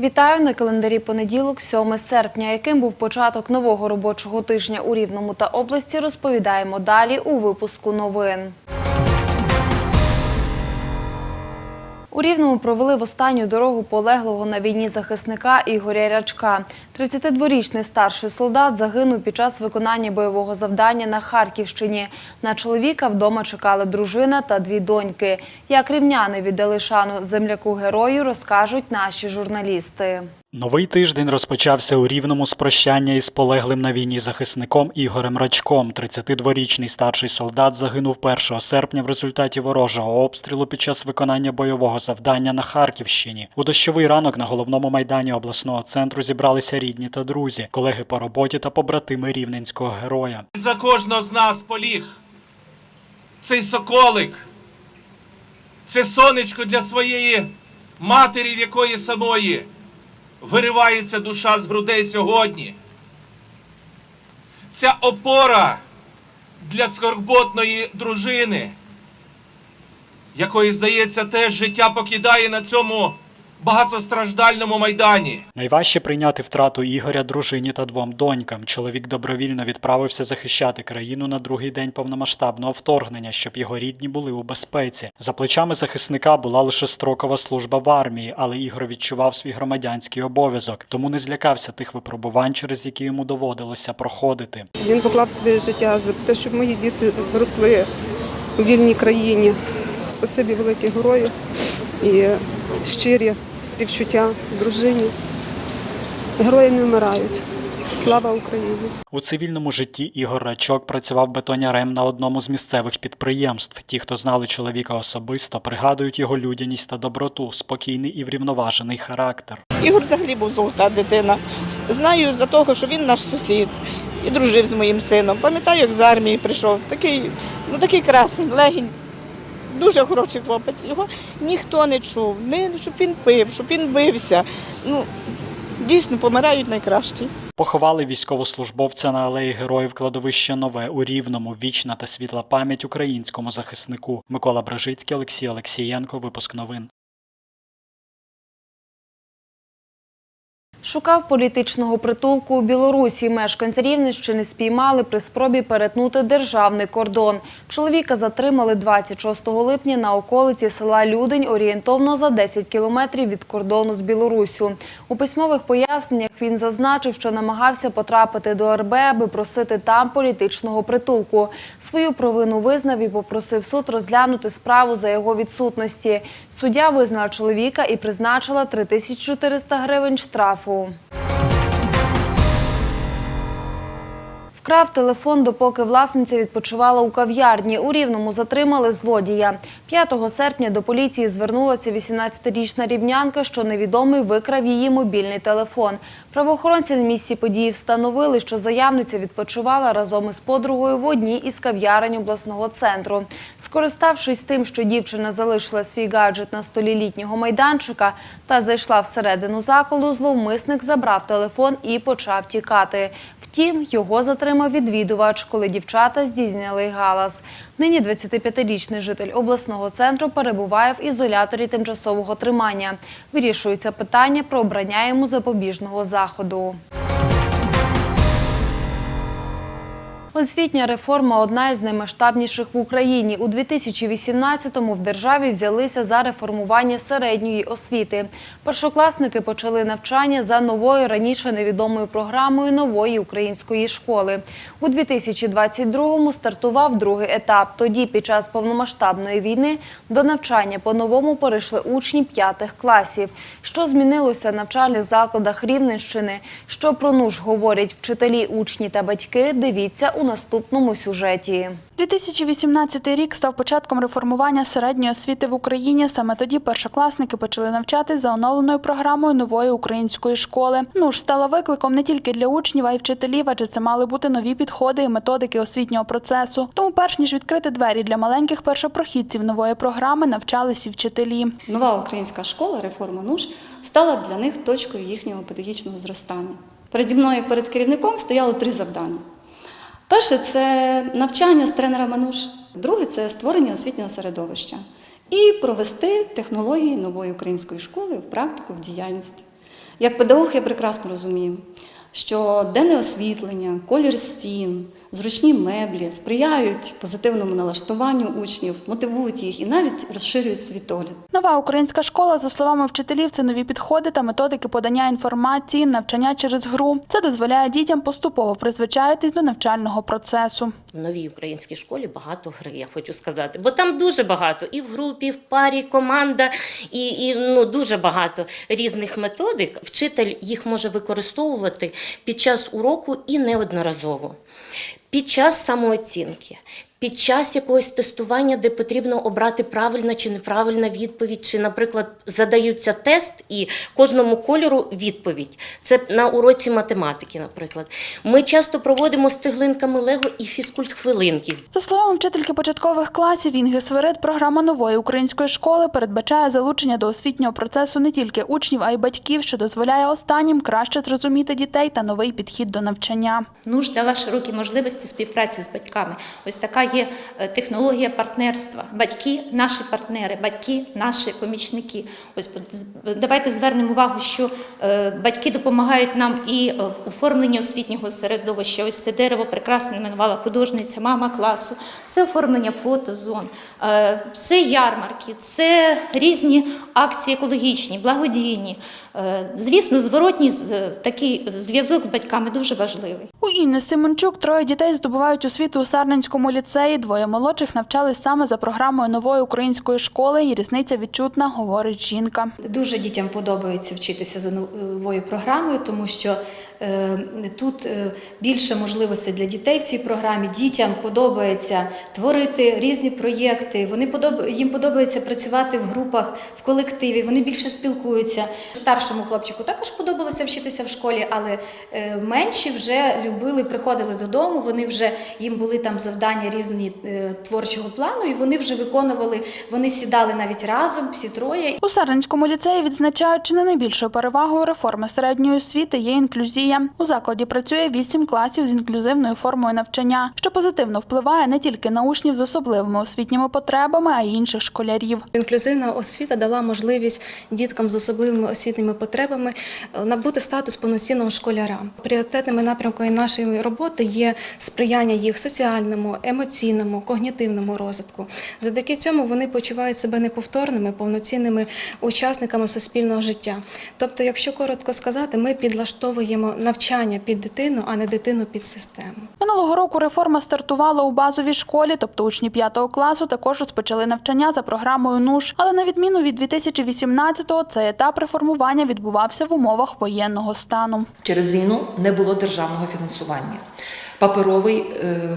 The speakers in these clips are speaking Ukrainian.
Вітаю на календарі понеділок, 7 серпня. Яким був початок нового робочого тижня у Рівному та області, розповідаємо далі у випуску новин. У Рівному провели в останню дорогу полеглого на війні захисника Ігоря Рячка. 32-річний старший солдат загинув під час виконання бойового завдання на Харківщині. На чоловіка вдома чекали дружина та дві доньки. Як рівняни віддали шану земляку герою, розкажуть наші журналісти. Новий тиждень розпочався у Рівному з прощання із полеглим на війні захисником Ігорем Рачком. 32-річний старший солдат загинув 1 серпня в результаті ворожого обстрілу під час виконання бойового завдання на Харківщині. У дощовий ранок на головному майдані обласного центру зібралися рідні та друзі, колеги по роботі та побратими рівненського героя. За кожного з нас поліг. Цей соколик. Це сонечко для своєї матері, в якої самої виривається душа з грудей сьогодні. Ця опора для скорботної дружини, якої, здається, теж життя покидає на цьому багатостраждальному майдані. Найважче прийняти втрату Ігоря дружині та двом донькам. Чоловік добровільно відправився захищати країну на другий день повномасштабного вторгнення, щоб його рідні були у безпеці. За плечами захисника була лише строкова служба в армії, але Ігор відчував свій громадянський обов'язок, тому не злякався тих випробувань, через які йому доводилося проходити. Він поклав своє життя за те, щоб мої діти росли у вільній країні. Спасибі велике герою і щирі співчуття дружині. Герої не вмирають. Слава Україні! У цивільному житті Ігор Рачок працював бетонярем на одному з місцевих підприємств. Ті, хто знали чоловіка особисто, пригадують його людяність та доброту, спокійний і врівноважений характер. Ігор взагалі був золота дитина. Знаю за того, що він наш сусід і дружив з моїм сином. Пам'ятаю, як з армії прийшов. Такий, ну такий красень, легінь. Дуже хороший хлопець. Його ніхто не чув, не щоб він пив, щоб він бився. Ну, дійсно помирають найкращі. Поховали військовослужбовця на алеї Героїв кладовище Нове у Рівному. Вічна та світла пам'ять українському захиснику. Микола Бражицький, Олексій Олексієнко. Випуск новин. Шукав політичного притулку у Білорусі. Мешканці Рівненщини спіймали при спробі перетнути державний кордон. Чоловіка затримали 26 липня на околиці села Людень, орієнтовно за 10 кілометрів від кордону з Білоруссю. У письмових поясненнях він зазначив, що намагався потрапити до РБ, аби просити там політичного притулку. Свою провину визнав і попросив суд розглянути справу за його відсутності. Суддя визнала чоловіка і призначила 3400 гривень штрафу. tempo. Вкрав телефон, допоки власниця відпочивала у кав'ярні. У Рівному затримали злодія. 5 серпня до поліції звернулася 18-річна рівнянка, що невідомий викрав її мобільний телефон. Правоохоронці на місці події встановили, що заявниця відпочивала разом із подругою в одній із кав'ярень обласного центру. Скориставшись тим, що дівчина залишила свій гаджет на столі літнього майданчика та зайшла всередину закладу, зловмисник забрав телефон і почав тікати. Втім, його затримав відвідувач, коли дівчата здійснили галас. Нині 25-річний житель обласного центру перебуває в ізоляторі тимчасового тримання. Вирішується питання про обрання йому запобіжного заходу. Освітня реформа одна із наймасштабніших в Україні. У 2018-му в державі взялися за реформування середньої освіти. Першокласники почали навчання за новою раніше невідомою програмою нової української школи. У 2022-му стартував другий етап. Тоді, під час повномасштабної війни, до навчання по-новому перейшли учні п'ятих класів. Що змінилося в навчальних закладах Рівненщини? Що про нуж говорять вчителі, учні та батьки? Дивіться у наступному сюжеті. 2018 рік став початком реформування середньої освіти в Україні. Саме тоді першокласники почали навчатись за оновленою програмою нової української школи. Ну ж стала викликом не тільки для учнів, а й вчителів, адже це мали бути нові підходи і методики освітнього процесу. Тому, перш ніж відкрити двері для маленьких першопрохідців нової програми, навчались і вчителі. Нова українська школа, реформа НУШ, стала для них точкою їхнього педагогічного зростання. Переді мною, перед керівником, стояло три завдання. Перше це навчання з тренера Мануш, друге це створення освітнього середовища і провести технології нової української школи в практику, в діяльність. Як педагог я прекрасно розумію, що денне освітлення, колір стін, зручні меблі сприяють позитивному налаштуванню учнів, мотивують їх і навіть розширюють світогляд. Нова українська школа, за словами вчителів, це нові підходи та методики подання інформації, навчання через гру. Це дозволяє дітям поступово призвичаїтись до навчального процесу. В новій українській школі багато гри, я хочу сказати. Бо там дуже багато і в групі, і в парі, команда, і, і ну, дуже багато різних методик. Вчитель їх може використовувати під час уроку і неодноразово. Під час самооцінки, під час якогось тестування, де потрібно обрати правильна чи неправильна відповідь, чи, наприклад, задаються тест і кожному кольору відповідь. Це на уроці математики, наприклад. Ми часто проводимо з цеглинками Лего і фізкульт-хвилинки. За словами вчительки початкових класів Інги Свирид, програма нової української школи передбачає залучення до освітнього процесу не тільки учнів, а й батьків, що дозволяє останнім краще зрозуміти дітей та новий підхід до навчання. НУШ дала широкі можливості співпраці з батьками. Ось така є е, технологія партнерства. Батьки наші партнери, батьки наші помічники. Ось давайте звернемо увагу, що е, батьки допомагають нам і е, в оформленні освітнього середовища. Ось це дерево прекрасно іменувала художниця, мама класу. Це оформлення фотозон, це ярмарки, це різні акції екологічні, благодійні. Е, Звісно, зворотній з- е, такий зв'язок з батьками дуже важливий. У Інни Симончук троє дітей здобувають освіту у Сарненському ліцеї. Двоє молодших навчались саме за програмою нової української школи. І різниця відчутна, говорить жінка. Дуже дітям подобається вчитися за новою програмою, тому що е, тут е, більше можливостей для дітей в цій програмі. Дітям подобається творити різні проєкти. Вони подоб... їм подобається працювати в групах, в колективі. Вони більше спілкуються. Старшому хлопчику також подобалося вчитися в школі, але е, менші вже любили, приходили додому. Вони вже їм були там завдання різні е, творчого плану, і вони вже виконували. Вони сідали навіть разом, всі троє, У Сарненському ліцеї відзначають, чи не найбільшою перевагою реформи середньої освіти є інклюзія. У закладі працює вісім класів з інклюзивною формою навчання, що позитивно впливає не тільки на учнів з особливими освітніми потребами, а й інших школярів. Інклюзивна освіта дала можливість діткам з особливими освітніми потребами е, набути статус повноцінного школяра. Пріоритетними напрямками нашої роботи є сприяння їх соціальному, емоційному, когнітивному розвитку. Завдяки цьому вони почувають себе неповторними, повноцінними учасниками суспільного життя. Тобто, якщо коротко сказати, ми підлаштовуємо навчання під дитину, а не дитину під систему. Минулого року реформа стартувала у базовій школі, тобто учні 5 класу також розпочали навчання за програмою НУШ. Але на відміну від 2018-го, цей етап реформування відбувався в умовах воєнного стану. Через війну не було державного фінансування. Паперової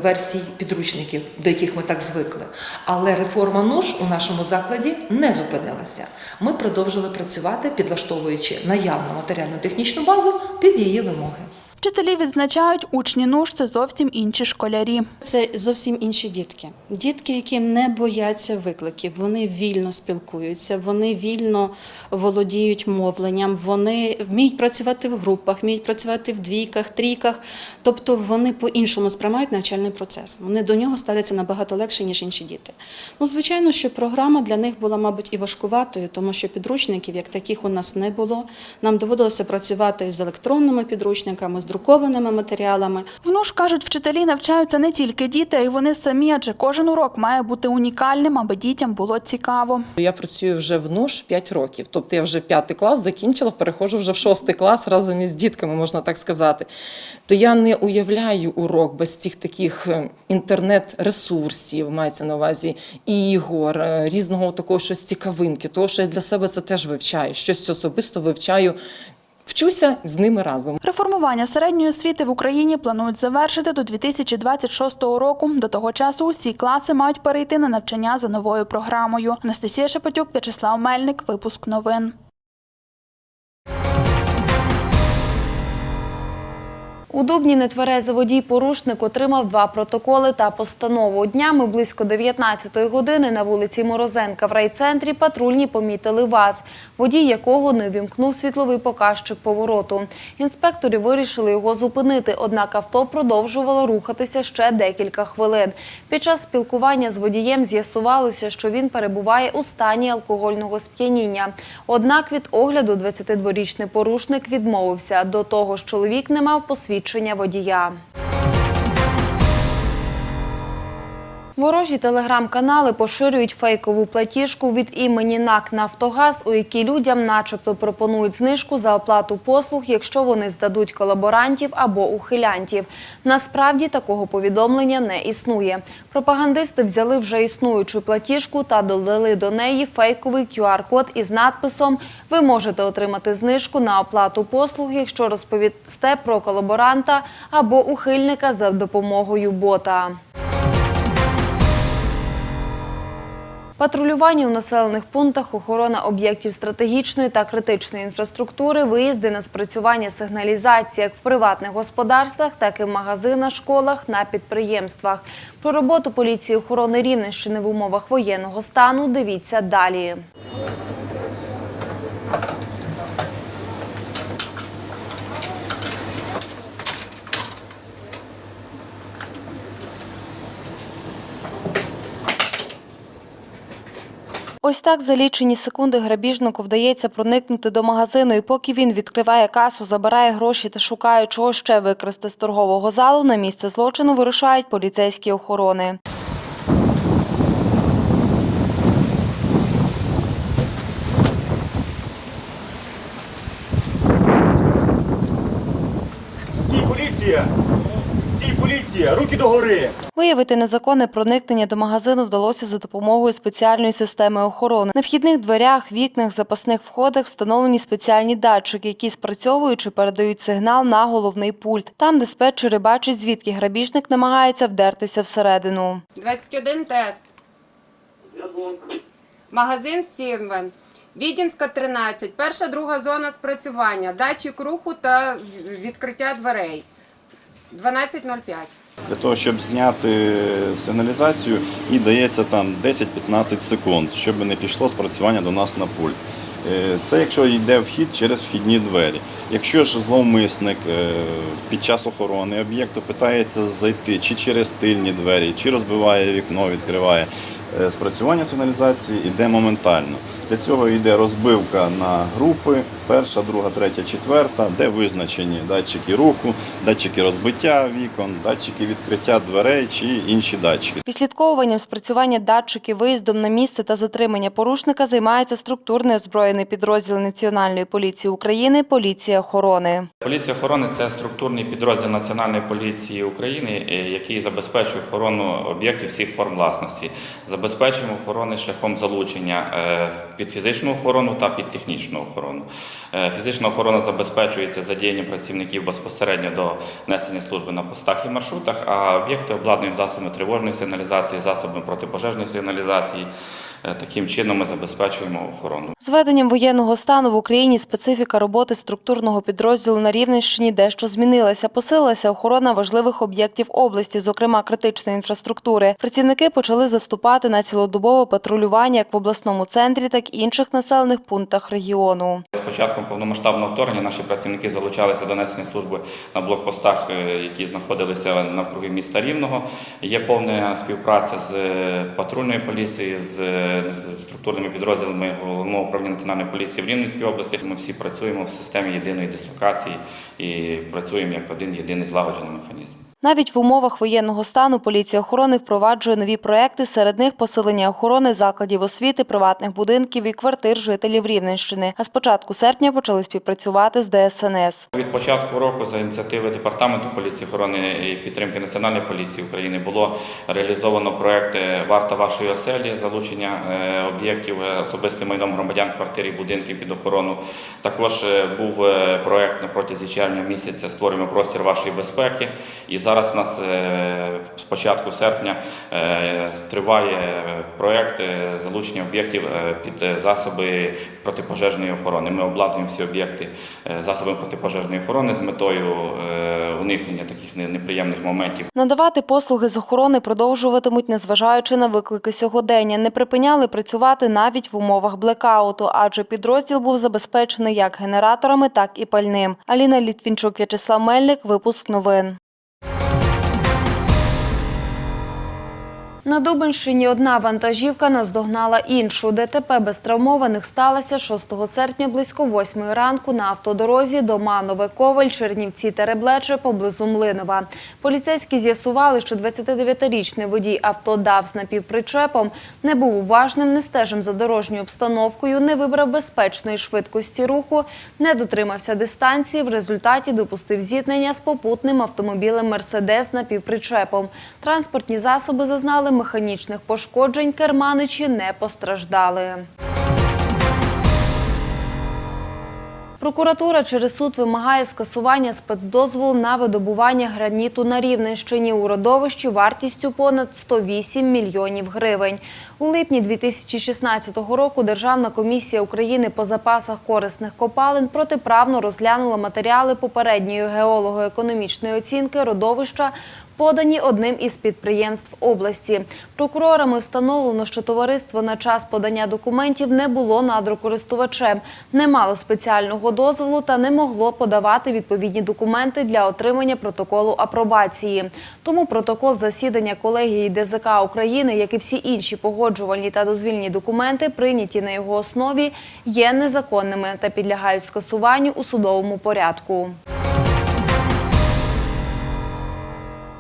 версії версій підручників, до яких ми так звикли. Але реформа НУШ у нашому закладі не зупинилася. Ми продовжили працювати, підлаштовуючи наявну матеріально-технічну базу під її вимоги. Вчителі відзначають, учні НУШ – це зовсім інші школярі. Це зовсім інші дітки. Дітки, які не бояться викликів, вони вільно спілкуються, вони вільно володіють мовленням, вони вміють працювати в групах, вміють працювати в двійках, трійках. Тобто вони по-іншому сприймають навчальний процес. Вони до нього ставляться набагато легше, ніж інші діти. Ну, звичайно, що програма для них була, мабуть, і важкуватою, тому що підручників як таких у нас не було. Нам доводилося працювати з електронними підручниками, з друкованими матеріалами. В НУШ, кажуть, вчителі навчаються не тільки діти, а й вони самі, адже кожен урок має бути унікальним, аби дітям було цікаво. Я працюю вже в НУШ 5 років. Тобто я вже п'ятий клас закінчила, переходжу вже в шостий клас разом із дітками, можна так сказати. То я не уявляю урок без цих таких е, інтернет-ресурсів, мається на увазі ігор, е, різного такого щось цікавинки. Того, що я для себе це теж вивчаю. Щось особисто вивчаю, вчуся з ними разом. Реформування середньої освіти в Україні планують завершити до 2026 року. До того часу усі класи мають перейти на навчання за новою програмою. Анастасія Шепетюк, В'ячеслав Мельник. Випуск новин. У Дубні нетверезий водій-порушник отримав два протоколи та постанову. Днями близько 19-ї години на вулиці Морозенка в райцентрі патрульні помітили ВАЗ, водій якого не вімкнув світловий показчик повороту. Інспектори вирішили його зупинити, однак авто продовжувало рухатися ще декілька хвилин. Під час спілкування з водієм з'ясувалося, що він перебуває у стані алкогольного сп'яніння. Однак від огляду 22-річний порушник відмовився. До того ж, чоловік не мав посвідчення водія. Ворожі телеграм-канали поширюють фейкову платіжку від імені НАК «Нафтогаз», у якій людям начебто пропонують знижку за оплату послуг, якщо вони здадуть колаборантів або ухилянтів. Насправді такого повідомлення не існує. Пропагандисти взяли вже існуючу платіжку та додали до неї фейковий QR-код із надписом «Ви можете отримати знижку на оплату послуг, якщо розповісте про колаборанта або ухильника за допомогою бота». Патрулювання у населених пунктах, охорона об'єктів стратегічної та критичної інфраструктури, виїзди на спрацювання сигналізації як в приватних господарствах, так і в магазинах, школах, на підприємствах. Про роботу поліції охорони Рівненщини в умовах воєнного стану дивіться далі. Ось так за лічені секунди грабіжнику вдається проникнути до магазину, і поки він відкриває касу, забирає гроші та шукає, чого ще викрасти з торгового залу, на місце злочину вирушають поліцейські охорони. Стій, поліція! Стій, поліція! Руки догори! Виявити незаконне проникнення до магазину вдалося за допомогою спеціальної системи охорони. На вхідних дверях, вікнах, запасних входах встановлені спеціальні датчики, які спрацьовуючи передають сигнал на головний пульт. Там диспетчери бачать, звідки грабіжник намагається вдертися всередину. 21 тест. Магазин Сірвен. Відінська 13. Перша, друга зона спрацювання. Датчик руху та відкриття дверей. 12.05. Для того, щоб зняти сигналізацію, і дається там 10-15 секунд, щоб не пішло спрацювання до нас на пульт. Е, Це якщо йде вхід через вхідні двері. Якщо ж зловмисник е, під час охорони об'єкту питається зайти чи через тильні двері, чи розбиває вікно, відкриває, е, спрацювання сигналізації йде моментально. Для цього йде розбивка на групи, перша, друга, третя, четверта, де визначені датчики руху, датчики розбиття вікон, датчики відкриття дверей чи інші датчики. Відслідковуванням спрацювання датчиків, виїздом на місце та затримання порушника займається структурний озброєний підрозділ Національної поліції України Поліція охорони. Поліція охорони це структурний підрозділ Національної поліції України, е, який забезпечує охорону об'єктів всіх форм власності. Забезпечуємо охорони шляхом залучення е, під фізичну охорону та під технічну охорону. Е, Фізична охорона забезпечується задіянням працівників безпосередньо до несення служби на постах і маршрутах, а об'єкти обладнуємо засобами тривожної сигналізації, засобами протипожежної сигналізації. Е, Таким чином ми забезпечуємо охорону. З введенням воєнного стану в Україні специфіка роботи структурного підрозділу на Рівненщині дещо змінилася. Посилилася охорона важливих об'єктів області, зокрема критичної інфраструктури. Працівники почали заступати на цілодобове патрулювання як в обласному центрі, так і інших населених пунктах регіону. З початком повномасштабного вторгнення наші працівники залучалися до несення служби на блокпостах, е, які знаходилися навкруги міста Рівного. Є повна співпраця з е, патрульною поліцією, з структурними підрозділами головного управління національної поліції в Рівненській області. Ми всі працюємо в системі єдиної дислокації і працюємо як один єдиний злагоджений механізм. Навіть в умовах воєнного стану поліція охорони впроваджує нові проекти. Серед них посилення охорони закладів освіти, приватних будинків і квартир жителів Рівненщини. А з початку серпня почали співпрацювати з ДСНС. Від початку року за ініціативи департаменту поліції охорони і підтримки Національної поліції України було реалізовано проект Варта вашої оселі, залучення е, об'єктів е, особистим майном громадян, квартир і будинків під охорону. Також е, був проект на протязі червня місяця Створюємо простір вашої безпеки. І зараз у нас е, з початку серпня е, триває проект е, залучення об'єктів під засоби протипожежної охорони. Ми обладнуємо всі об'єкти засобами протипожежної охорони з метою уникнення таких не- неприємних моментів. Надавати послуги з охорони продовжуватимуть, незважаючи на виклики сьогодення. Не припиняли працювати навіть в умовах блекауту, адже підрозділ був забезпечений як генераторами, так і пальним. Аліна Літвінчук, В'ячеслав Мельник. Випуск новин. На Дубинщині одна вантажівка наздогнала іншу. ДТП без травмованих сталося 6 серпня близько 8 ранку на автодорозі до Манове Коваль, Чернівці Тереблече поблизу Млинова. Поліцейські з'ясували, що 29-річний водій авто ДАВ з напівпричепом не був уважним, не стежив за дорожньою обстановкою, не вибрав безпечної швидкості руху, не дотримався дистанції. В результаті допустив зіткнення з попутним автомобілем Мерседес напівпричепом. Транспортні засоби зазнали механічних пошкоджень, керманичі не постраждали. Прокуратура через суд вимагає скасування спецдозволу на видобування граніту на Рівненщині у родовищі вартістю понад 108 мільйонів гривень. У липні 2016 року Державна комісія України по запасах корисних копалин протиправно розглянула матеріали попередньої геолого-економічної оцінки родовища подані одним із підприємств області. Прокурорами встановлено, що товариство на час подання документів не було надрокористувачем, не мало спеціального дозволу та не могло подавати відповідні документи для отримання протоколу апробації. Тому протокол засідання колегії ДЗК України, як і всі інші погоджувальні та дозвільні документи, прийняті на його основі, є незаконними та підлягають скасуванню у судовому порядку.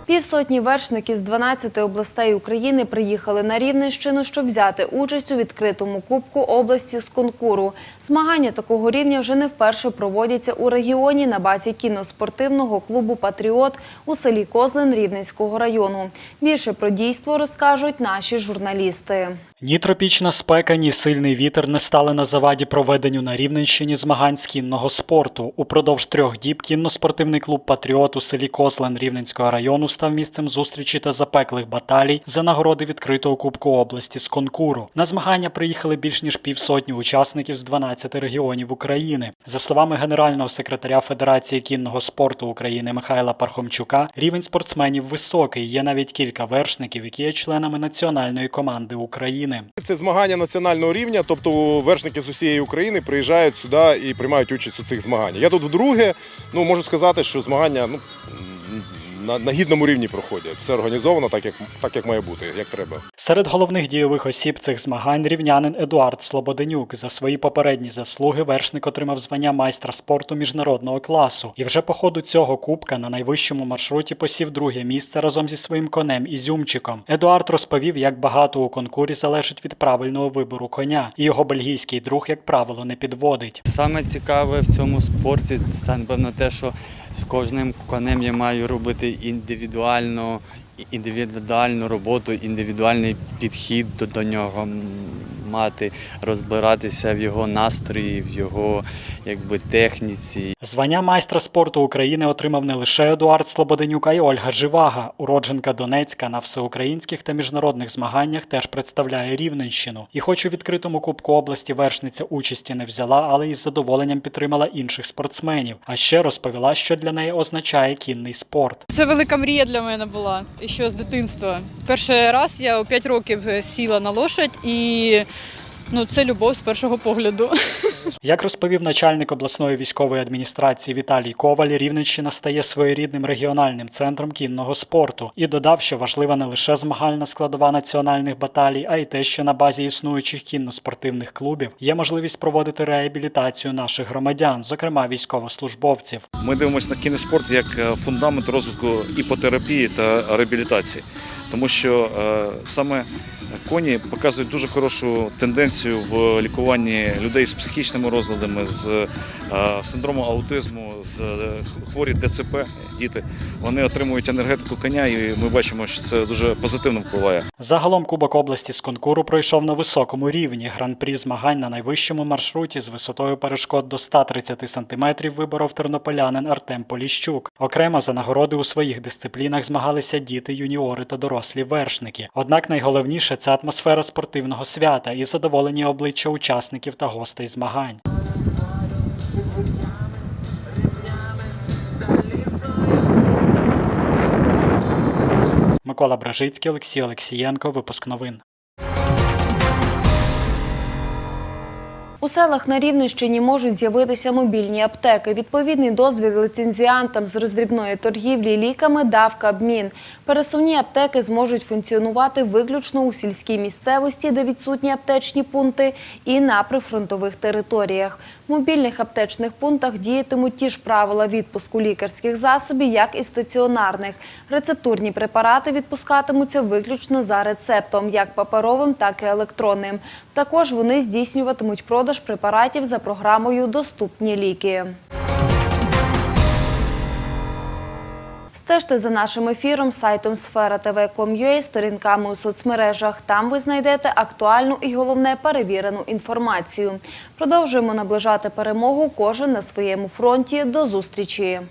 Півсотні вершників з 12 областей України приїхали на Рівненщину, щоб взяти участь у відкритому кубку області з конкуру. Змагання такого рівня вже не вперше проводяться у регіоні на базі кіноспортивного клубу Патріот у селі Козлин Рівненського району. Більше про дійство розкажуть наші журналісти. Ні тропічна спека, ні сильний вітер не стали на заваді проведенню на Рівненщині змагань з кінного спорту. Упродовж трьох діб кінно-спортивний клуб Патріот у селі Кослен Рівненського району став місцем зустрічі та запеклих баталій за нагороди відкритого кубку області з конкуру. На змагання приїхали більш ніж півсотні учасників з 12 регіонів України. За словами генерального секретаря Федерації кінного спорту України Михайла Пархомчука, рівень спортсменів високий. Є навіть кілька вершників, які є членами національної команди України. Це змагання національного рівня, тобто вершники з усієї України приїжджають сюди і приймають участь у цих змаганнях. Я тут вдруге, ну можу сказати, що змагання ну, на, на гідному рівні проходять. Все організовано так, як, так, як має бути, як треба. Серед головних дійових осіб цих змагань рівнянин Едуард Слободенюк. За свої попередні заслуги вершник отримав звання майстра спорту міжнародного класу. І вже по ходу цього кубка на найвищому маршруті посів друге місце разом зі своїм конем Ізюмчиком. Едуард розповів, як багато у конкурі залежить від правильного вибору коня, і його бельгійський друг, як правило, не підводить. Саме цікаве в цьому спорті це напевно те, що з кожним конем я маю робити індивідуальну, індивідуальну роботу, індивідуальний підхід до, до нього, мати, розбиратися в його настрої, в його якби техніці. Звання майстра спорту України отримав не лише Едуард Слободенюк, а й Ольга Живага. Уродженка Донецька на всеукраїнських та міжнародних змаганнях теж представляє Рівненщину. І хоч у відкритому кубку області вершниця участі не взяла, але із задоволенням підтримала інших спортсменів. А ще розповіла, що для неї означає кінний спорт. Це велика мрія для мене була ще з дитинства. Перший раз я у 5 років сіла на лошадь і ну, це любов з першого погляду. Як розповів начальник обласної військової адміністрації Віталій Коваль, Рівненщина стає своєрідним регіональним центром кінного спорту і додав, що важлива не лише змагальна складова національних баталій, а й те, що на базі існуючих кінно-спортивних клубів є можливість проводити реабілітацію наших громадян, зокрема військовослужбовців. Ми дивимося на кінний спорт як е, фундамент розвитку іпотерапії та реабілітації, тому що е, саме коні показують дуже хорошу тенденцію в лікуванні людей з психічними розладами, з е, синдромом аутизму, з е, хворі ДЦП діти. Вони отримують енергетику коня, і ми бачимо, що це дуже позитивно впливає. Загалом Кубок області з конкуру пройшов на високому рівні. Гран-прі змагань на найвищому маршруті з висотою перешкод до 130 сантиметрів виборов тернополянин Артем Поліщук. Окремо за нагороди у своїх дисциплінах змагалися діти, юніори та дорослі вершники. Однак найголовніше це атмосфера спортивного свята і задоволені обличчя учасників та гостей змагань. Микола Бражицький, Олексій Олексієнко. Випуск новин. У селах на Рівненщині можуть з'явитися мобільні аптеки. Відповідний дозвіл ліцензіантам з роздрібної торгівлі ліками дав Кабмін. Пересувні аптеки зможуть функціонувати виключно у сільській місцевості, де відсутні аптечні пункти, і на прифронтових територіях. В мобільних аптечних пунктах діятимуть ті ж правила відпуску лікарських засобів, як і стаціонарних. Рецептурні препарати відпускатимуться виключно за рецептом, як паперовим, так і електронним. Також вони здійснюватимуть продаж препаратів за програмою Доступні ліки. Стежте за нашим ефіром сайтом сфера ТВ.com.ua, сторінками у соцмережах. Там ви знайдете актуальну і головне перевірену інформацію. Продовжуємо наближати перемогу кожен на своєму фронті. До зустрічі.